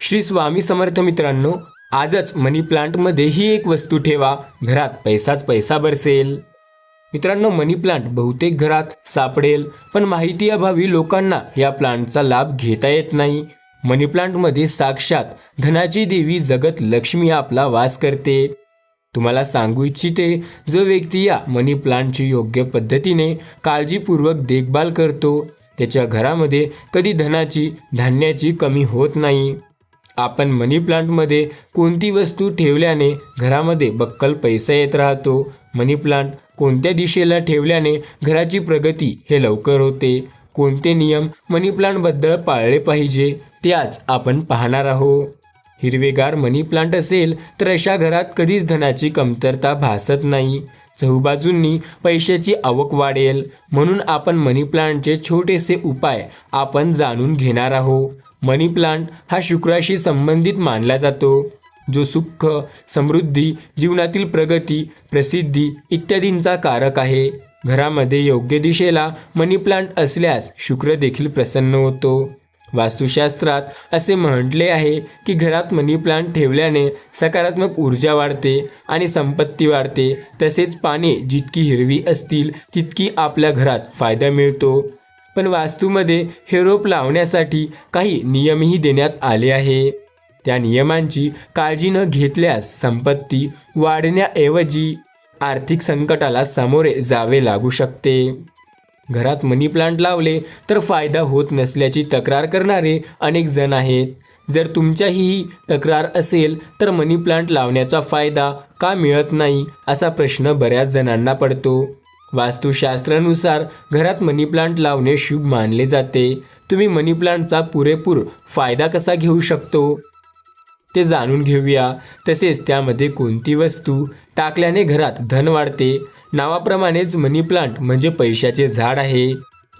श्री स्वामी समर्थ मित्रांनो आजच मनी प्लांटमध्ये ही एक वस्तू ठेवा. घरात पैसाच पैसा बरसेल. मित्रांनो मनी प्लांट बहुतेक घरात सापडेल पण माहिती अभावी लोकांना या प्लांटचा लाभ घेता येत नाही. मनी प्लांटमध्ये साक्षात धनाची देवी जगत लक्ष्मी आपला वास करते. तुम्हाला सांगू इच्छिते जो व्यक्ती या मनी प्लांटची योग्य पद्धतीने काळजीपूर्वक देखभाल करतो त्याच्या घरामध्ये कधी धनाची धान्याची कमी होत नाही. आपण मनी प्लांटमध्ये कोणती वस्तू ठेवल्याने घरामध्ये बक्कल पैसा येत राहतो? मनी प्लांट कोणत्या दिशेला ठेवल्याने घराची प्रगती हे लवकर होते? कोणते नियम मनी प्लांटबद्दल पाळले पाहिजे? ते आज आपण पाहणार आहोत. हिरवेगार मनी प्लांट असेल तर अशा घरात कधीच धनाची कमतरता भासत नाही. चहूबाजूंनी पैशाची आवक वाढेल. म्हणून आपण मनी प्लांटचे छोटेसे उपाय आपण जाणून घेणार आहोत. मनी प्लांट हा शुक्राशी संबंधित मानला जातो जो सुख समृद्धी जीवनातील प्रगती प्रसिद्धी इत्यादींचा कारक आहे. घरामध्ये योग्य दिशेला मनी प्लांट असल्यास शुक्र देखील प्रसन्न होतो. वास्तुशास्त्रात असे म्हटले आहे की घरात मनी प्लांट ठेवल्याने सकारात्मक ऊर्जा वाढते आणि संपत्ती वाढते. तसेच पाने जितकी हिरवी असतील तितकी आपल्या घरात फायदा मिळतो. पण वास्तूमध्ये हे रोप लावण्यासाठी काही नियमही देण्यात आले आहे. त्या नियमांची काळजी न घेतल्यास संपत्ती वाढण्याऐवजी आर्थिक संकटाला सामोरे जावे लागू शकते. घरात मनी प्लांट लावले तर फायदा होत नसल्याची तक्रार करणारे अनेक जण आहेत. जर तुमच्याही तक्रार असेल तर मनी प्लांट लावण्याचा फायदा का मिळत नाही असा प्रश्न बऱ्याच जणांना पडतो. वास्तुशास्त्रानुसार घरात मनी प्लांट लावणे शुभ मानले जाते. तुम्ही मनी प्लांटचा पुरेपूर फायदा कसा घेऊ शकतो? ते जाणून घेऊया. तसेच त्यामध्ये कोणती वस्तू टाकल्याने घरात धन वाढते? नावाप्रमाणेच मनी प्लांट म्हणजे पैशाचे झाड आहे.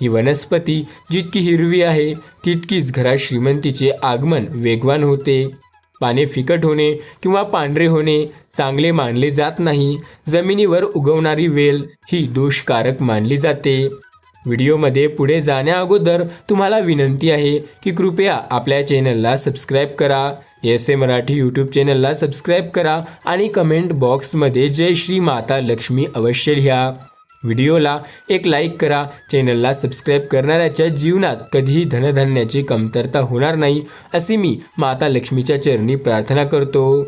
ही वनस्पती जितकी हिरवी आहे तितकीच घरात श्रीमंतीचे आगमन वेगवान होते. पाने फिकट होणे किंवा पांढरे होणे चांगले मानले जात नाही. जमिनीवर उगवणारी वेल ही दोषकारक मानली जाते. व्हिडिओमध्ये पुढे जाण्याअगोदर तुम्हाला विनंती आहे की कृपया आपल्या चॅनलला सबस्क्राईब करा. एस ए मराठी यूट्यूब चॅनलला सबस्क्राईब करा आणि कमेंट बॉक्समध्ये जय श्री माता लक्ष्मी अवश्य लिहा. व्हिडिओला एक लाईक करा. चॅनलला सबस्क्राईब करणाऱ्याच्या जीवनात कधीही धनधान्याची कमतरता होणार नाही अशी मी माता लक्ष्मीच्या चरणी प्रार्थना करतो.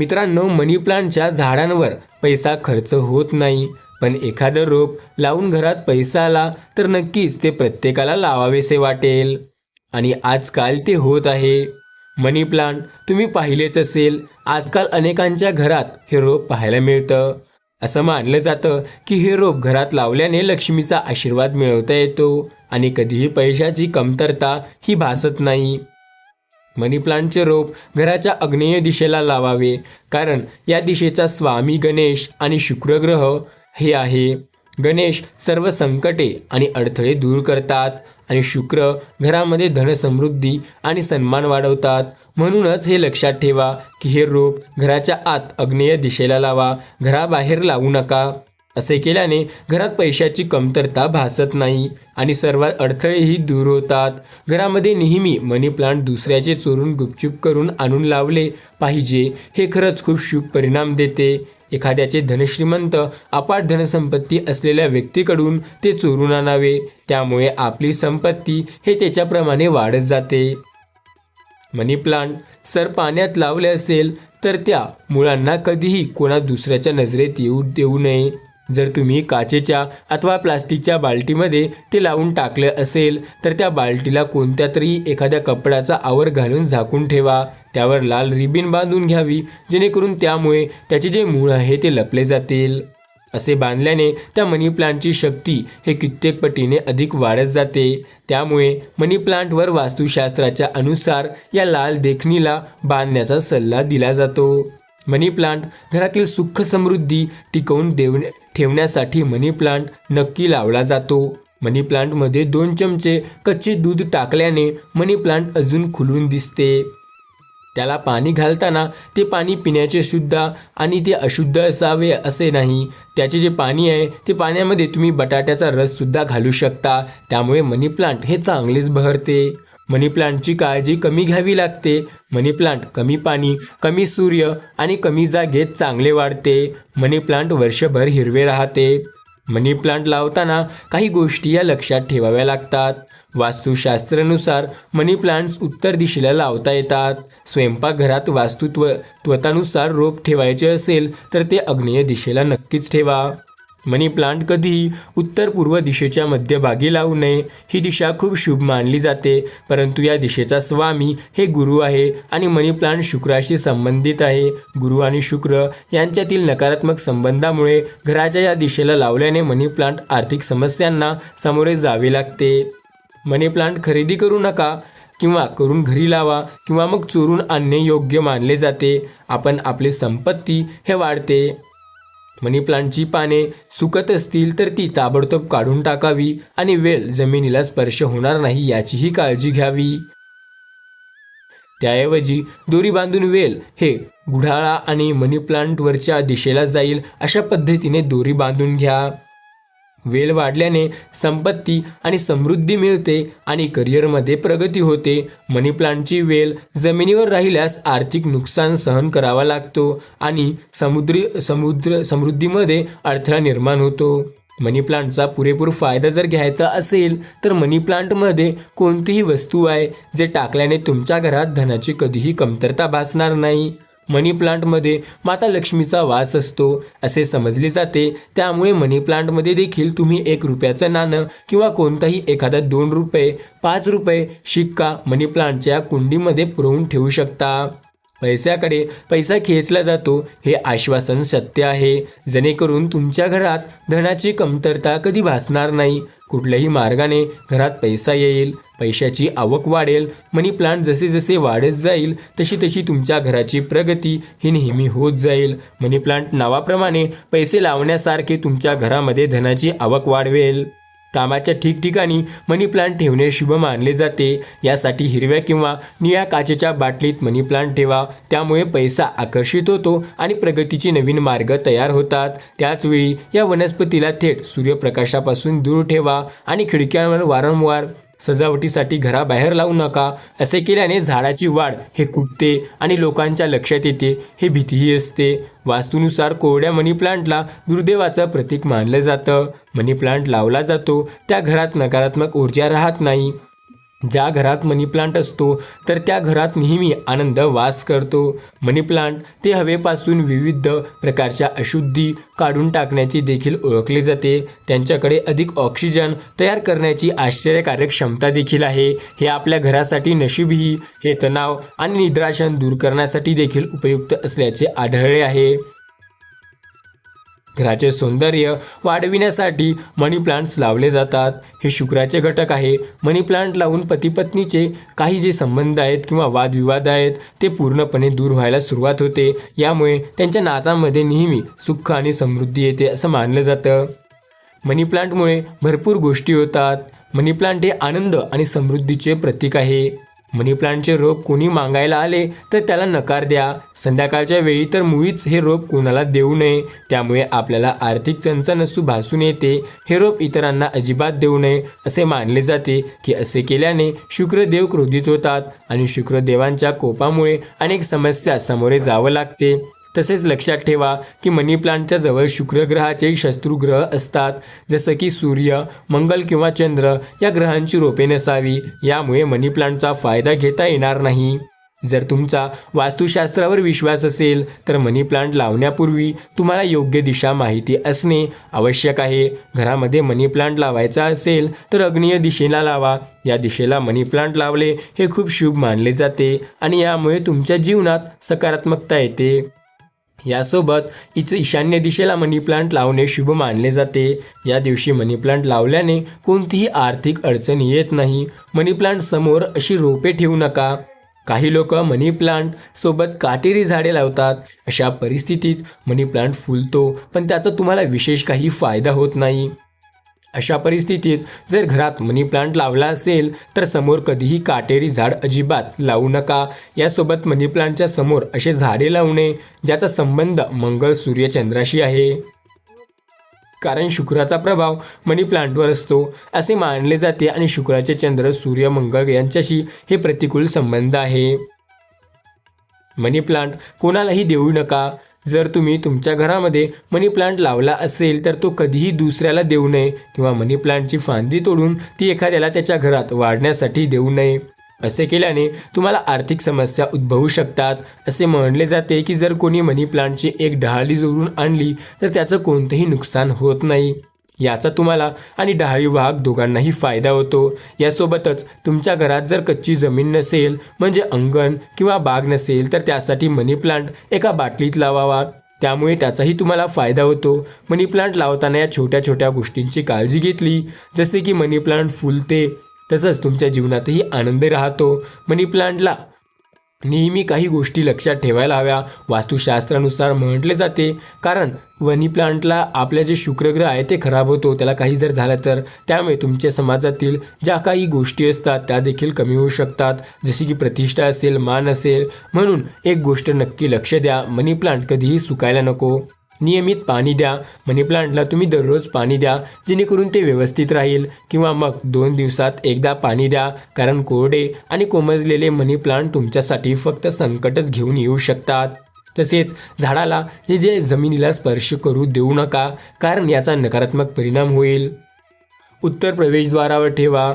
मित्रांनो मनी प्लांटच्या झाडांवर पैसा खर्च होत नाही. पण एखादं रोप लावून घरात पैसा आला तर नक्कीच ते प्रत्येकाला लावावेसे वाटेल. आणि आजकाल ते होत आहे. मनी प्लांट तुम्ही पाहिलेच असेल आजकाल अनेकांच्या घरात हे रोप पाहायला मिळतं. असं मानलं जातं की हे रोप घरात लावल्याने लक्ष्मीचा आशीर्वाद मिळवता येतो आणि कधीही पैशाची कमतरता ही भासत नाही. मनी प्लांटचे रोप घराच्या अग्नेय दिशेला लावावे कारण या दिशेचा स्वामी गणेश आणि शुक्रग्रह हे आहे. गणेश सर्व संकटे आणि अडथळे दूर करतात आणि शुक्र घरामध्ये धनसमृद्धी आणि सन्मान वाढवतात. म्हणूनच हे लक्षात ठेवा की हे रोप घराच्या आत अग्नेय दिशेला लावा घराबाहेर लावू नका. असे केल्याने घरात पैशाची कमतरता भासत नाही आणि सर्वात अडथळेही दूर होतात. घरामध्ये नेहमी मनी प्लांट दुसऱ्याचे चोरून गुपचूप करून आणून लावले पाहिजे हे खरंच खूप शुभ परिणाम देते. एखाद्याचे धनश्रीमंत अपाट धनसंपत्ती असलेल्या व्यक्तीकडून ते चोरून आणावे. त्यामुळे आपली संपत्ती हे त्याच्याप्रमाणे वाढत जाते. मनी प्लांट सर पाण्यात लावले असेल तर त्या मुळांना कधीही कोणा दुसऱ्याच्या नजरेत येऊ देऊ नये. जर तुम्ही काचेच्या अथवा प्लास्टिकच्या बाल्टीमध्ये ते लावून टाकले असेल तर त्या बाल्टीला कोणत्या तरी एखाद्या कपड्याचा आवर घालून झाकून ठेवा. त्यावर लाल रिबीन बांधून घ्यावी जेणेकरून त्यामुळे त्याचे जे मूळ आहे ते लपले जातील. असे बांधल्याने त्या मनी प्लांटची शक्ती हे कित्येक पटीने अधिक वाढत जाते. त्यामुळे मनी प्लांटवर वास्तुशास्त्राच्या अनुसार या लाल देखणीला बांधण्याचा सल्ला दिला जातो. मनी प्लांट घरातील सुख समृद्धी टिकवून देवणे ठेवण्यासाठी मनी प्लांट नक्की लावला जातो. मनी प्लांटमध्ये दोन चमचे कच्चे दूध टाकल्याने मनी प्लांट अजून खुलून दिसते. त्याला पाणी घालताना ते पाणी पिण्याचे शुद्ध आणि ते अशुद्ध असावे असे नाही. त्याचे जे पाणी आहे ते पाण्यामध्ये तुम्ही बटाट्याचा रससुद्धा घालू शकता. त्यामुळे मनी प्लांट हे चांगलेच बहरते. मनी प्लांटची काळजी कमी घ्यावी लागते. मनी प्लांट कमी पाणी कमी सूर्य आणि कमी जागेत चांगले वाढते. मनी प्लांट वर्षभर हिरवे राहते. मनी प्लांट लावताना काही गोष्टी या लक्षात ठेवाव्या लागतात. वास्तुशास्त्रानुसार मनी प्लांट्स उत्तर दिशेला लावता येतात. स्वयंपाकघरात वास्तुत्व त्वतानुसार रोप ठेवायचे असेल तर ते अग्नेय दिशेला नक्कीच ठेवा. मनी प्लांट कधीही उत्तर पूर्व दिशेच्या मध्यभागी लावू नये. ही दिशा खूप शुभ मानली जाते परंतु या दिशेचा स्वामी हे गुरु आहे आणि मनी प्लांट शुक्राशी संबंधित आहे. गुरु आणि शुक्र यांच्यातील नकारात्मक संबंधामुळे घराच्या या दिशेला लावल्याने मनी प्लांट आर्थिक समस्यांना सामोरे जावे लागते. मनी प्लांट खरेदी करू नका किंवा करून घरी लावा किंवा मग चोरून आणणे योग्य मानले जाते. आपण आपली संपत्ती हे वाढते. मनी प्लांटची पाने सुकत असतील तर ती ताबडतोब काढून टाकावी आणि वेल जमिनीला स्पर्श होणार नाही याचीही काळजी घ्यावी. त्याऐवजी दोरी बांधून वेल हे गुढाळा आणि मनी प्लांटवरच्या दिशेला जाईल अशा पद्धतीने दोरी बांधून घ्या. वेल वाढल्याने संपत्ती आणि समृद्धी मिळते आणि करिअरमध्ये प्रगती होते. मनी प्लांटची वेल जमिनीवर राहिल्यास आर्थिक नुकसान सहन करावा लागतो आणि समुद्री समुद्र समृद्धीमध्ये अडथळा निर्माण होतो. मनी प्लांटचा पुरेपूर फायदा जर घ्यायचा असेल तर मनी प्लांटमध्ये कोणतीही वस्तू आहे जे टाकल्याने तुमच्या घरात धनाची कधीही कमतरता भासणार नाही. मनी प्लांटमध्ये माता लक्ष्मीचा वास असतो असे समजले जाते. त्यामुळे मनी प्लांटमध्ये देखील तुम्ही एक रुपयाचं नाणं किंवा कोणताही एखादा दोन रुपये पाच रुपये शिक्का मनी प्लांटच्या कुंडीमध्ये पुरवून ठेवू शकता. पैशाकडे पैसा खेचला जातो हे आश्वासन सत्य आहे. जेणेकरून तुमच्या घरात धनाची कमतरता कधी भासणार नाही. कुठल्याही मार्गाने घरात पैसा येईल पैशाची आवक वाढेल मनी प्लांट जसे जसे वाढत जाईल तशी तशी तुमच्या घराची प्रगती ही नेहमी होत जाईल. मनी प्लांट नावाप्रमाणे पैसे लावण्यासारखे तुमच्या घरामध्ये धनाची आवक वाढवेल. कामाच्या ठिकठिकाणी मनी प्लांट ठेवणे शुभ मानले जाते. यासाठी हिरव्या किंवा निळ्या काचेच्या बाटलीत मनी प्लांट ठेवा. त्यामुळे पैसा आकर्षित होतो आणि प्रगतीचे नवीन मार्ग तयार होतात. त्याचवेळी या वनस्पतीला थेट सूर्यप्रकाशापासून दूर ठेवा आणि खिडक्यांवर वारंवार सजावटीसाठी घराबाहेर लावू नका असे केल्याने झाडाची वाढ हे कुटते आणि लोकांच्या लक्षात येते हे भीतीही असते. वास्तूनुसार कोरड्या मनी प्लांटला दुर्दैवाचं प्रतीक मानलं जातं. मनी प्लांट लावला जातो त्या घरात नकारात्मक ऊर्जा राहत नाही. ज्या घरात मनी प्लांट असतो तर त्या घरात नेहमी आनंद वास करतो. मनी प्लांट ते हवेपासून विविध प्रकारच्या अशुद्धी काढून टाकण्याची देखील ओळखले जाते. त्यांच्याकडे अधिक ऑक्सिजन तयार करण्याची आश्चर्यकारक क्षमता देखील आहे. हे आपल्या घरासाठी नशीबही हे तणाव आणि निद्राशन दूर करण्यासाठी देखील उपयुक्त असल्याचे आढळले आहे. घराचे सौंदर्य वाढविण्यासाठी मनी प्लांट्स लावले जातात. हे शुक्राचे घटक आहे. मनी प्लांट लावून पतीपत्नीचे काही जे संबंध आहेत किंवा वादविवाद आहेत ते पूर्णपणे दूर व्हायला सुरुवात होते. यामुळे त्यांच्या नातामध्ये नेहमी सुख आणि समृद्धी येते असं मानलं जातं. मनी प्लांटमुळे भरपूर गोष्टी होतात. मनी प्लांट हे आनंद आणि समृद्धीचे प्रतीक आहे. मनी प्लांटचे रोप कोणी मागायला आले तर त्याला नकार द्या. संध्याकाळच्या वेळी तर मुळीच हे रोप कोणाला देऊ नये. त्यामुळे आपल्याला आर्थिक चणचण भासून येते. हे रोप इतरांना अजिबात देऊ नये असे मानले जाते की असे केल्याने शुक्रदेव क्रोधित होतात आणि शुक्रदेवांच्या कोपामुळे अनेक समस्या सामोरे जावं लागते. तसेच लक्षात ठेवा की मनी प्लांटच्या जवळ शुक्रग्रहाचे शत्रुग्रह असतात. जसं की सूर्य मंगल किंवा चंद्र या ग्रहांची रोपे नसावी. यामुळे मनी प्लांटचा फायदा घेता येणार नाही. जर तुमचा वास्तुशास्त्रावर विश्वास असेल तर मनी प्लांट लावण्यापूर्वी तुम्हाला योग्य दिशा माहिती असणे आवश्यक आहे. घरामध्ये मनी प्लांट लावायचा असेल तर अग्नीय दिशेला लावा. या दिशेला मनी प्लांट लावले हे खूप शुभ मानले जाते आणि यामुळे तुमच्या जीवनात सकारात्मकता येते. यासोबत इच ईशान्य दिशेला मनी प्लांट लावणे शुभ मानले जाते. या दिवशी मनी प्लांट लावल्याने कोणतीही आर्थिक अडचण येत नाही. मनी प्लांट समोर अशी रोपे ठेवू नका. काही लोक मनी प्लांट सोबत काटेरी झाडे लावतात. अशा परिस्थितीत मनी प्लांट फुलतो पण त्याचा तुम्हाला विशेष काही फायदा होत नाही. अशा परिस्थितीत जर घरात मनी प्लांट लावला असेल तर समोर कधीही काटेरी झाड अजिबात लावू नका. यासोबत मनी प्लांटच्या समोर असे झाडे लावणे ज्याचा संबंध मंगळ सूर्य चंद्राशी आहे. कारण शुक्राचा प्रभाव मनी प्लांटवर असतो. असे मानले जाते आणि शुक्राचे चंद्र सूर्य मंगळ यांच्याशी हे प्रतिकूल संबंध आहे. मनी प्लांट कोणालाही देऊ नका. जर तुम्ही तुमच्या घरामध्ये मनी प्लांट लावला असेल तर तो कधीही दुसऱ्याला देऊ नये किंवा मनी प्लांटची फांदी तोडून ती एखाद्याला त्याच्या घरात वाढण्यासाठी देऊ नये. असे केल्याने तुम्हाला आर्थिक समस्या उद्भवू शकतात. असे म्हणले जाते की जर कोणी मनी प्लांटची एक डहाळी जोडून आणली तर त्याचं कोणतंही नुकसान होत नाही. याचा तुम्हाला आणि डहाळी वाघ दोघांनाही फायदा होतो. यासोबतच तुमच्या घरात जर कच्ची जमीन नसेल म्हणजे अंगण किंवा बाग नसेल तर त्यासाठी मनी प्लांट एका बाटलीत लावावा. त्यामुळे त्याचाही तुम्हाला फायदा होतो. मनी प्लांट लावताना या छोट्या छोट्या गोष्टींची काळजी घेतली. जसे की मनी प्लांट फुलते तसंच तुमच्या जीवनातही आनंद राहतो. मनी प्लांटला नेहमी काही गोष्टी लक्षात ठेवायला हव्या. वास्तुशास्त्रानुसार म्हटले जाते कारण वनी प्लांटला आपल्या जे शुक्रग्रह आहे ते खराब होतो त्याला काही जर झालं तर. त्यामुळे तुमच्या समाजातील ज्या काही गोष्टी असतात त्या देखील कमी होऊ शकतात. जसे की प्रतिष्ठा असेल मान असेल म्हणून एक गोष्ट नक्की लक्ष द्या. मनी प्लांट कधीही सुकायला नको. नियमित पाणी द्या. मनी प्लांटला तुम्ही दररोज पाणी द्या जेणेकरून ते व्यवस्थित राहील. किंवा मग दोन दिवसात एकदा पाणी द्या कारण कोरडे आणि कोमजलेले मनी प्लांट तुमच्यासाठी फक्त संकटच घेऊन येऊ शकतात. तसेच झाडाला हे जे जमिनीला स्पर्श करू देऊ नका कारण याचा नकारात्मक परिणाम होईल. उत्तर प्रवेशद्वारावर ठेवा.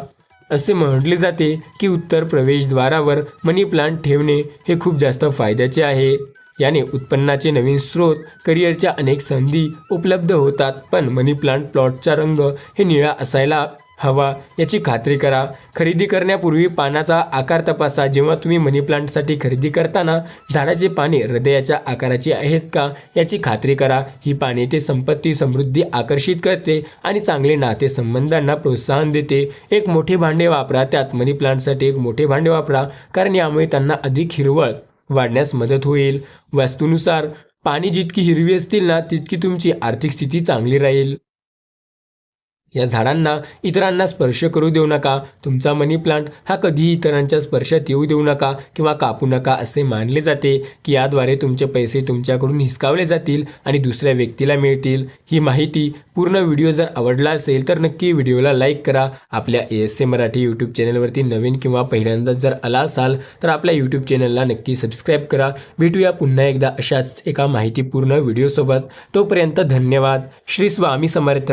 असे म्हटले जाते की उत्तर प्रवेशद्वारावर मनी प्लांट ठेवणे हे खूप जास्त फायद्याचे आहे. याने उत्पन्नाचे नवीन स्रोत करिअरच्या अनेक संधी उपलब्ध होतात. पण मनी प्लांट प्लॉटचा रंग हे निळा असायला हवा याची खात्री करा. खरेदी करण्यापूर्वी पानाचा आकार तपासा. जेव्हा तुम्ही मनी प्लांटसाठी खरेदी करताना झाडाचे पाने हृदयाच्या आकाराची आहेत का याची खात्री करा. ही पाने ते संपत्ती समृद्धी आकर्षित करते आणि चांगले नाते संबंधांना प्रोत्साहन देते. एक मोठे भांडे वापरा. त्यात मनी प्लांटसाठी एक मोठे भांडे वापरा कारण यामुळे त्यांना अधिक हिरवळ वाढण्यास मदत होईल. वास्तूनुसार पाणी जितकी हिरवी असतील ना तितकी तुमची आर्थिक स्थिती चांगली राहील. या झाडांना इतरांना स्पर्श करू देऊ नका. तुमचा मनी प्लांट हा कधीही इतरांच्या स्पर्शात येऊ देऊ नका किंवा कापू नका असे मानले जाते की याद्वारे तुमचे पैसे तुमच्याकडून हिसकावले जातील आणि दुसऱ्या व्यक्तीला मिळतील. ही माहिती पूर्ण व्हिडिओ जर आवडला असेल तर नक्की व्हिडिओला लाईक करा. आपल्या A S A Marathi YouTube चॅनलवरती नवीन किंवा पहिल्यांदा जर आला असाल तर आपल्या यूट्यूब चॅनलला नक्की सबस्क्राईब करा. भेटूया पुन्हा एकदा अशाच एका माहितीपूर्ण व्हिडिओसोबत. तोपर्यंत धन्यवाद. श्री स्वामी समर्थ.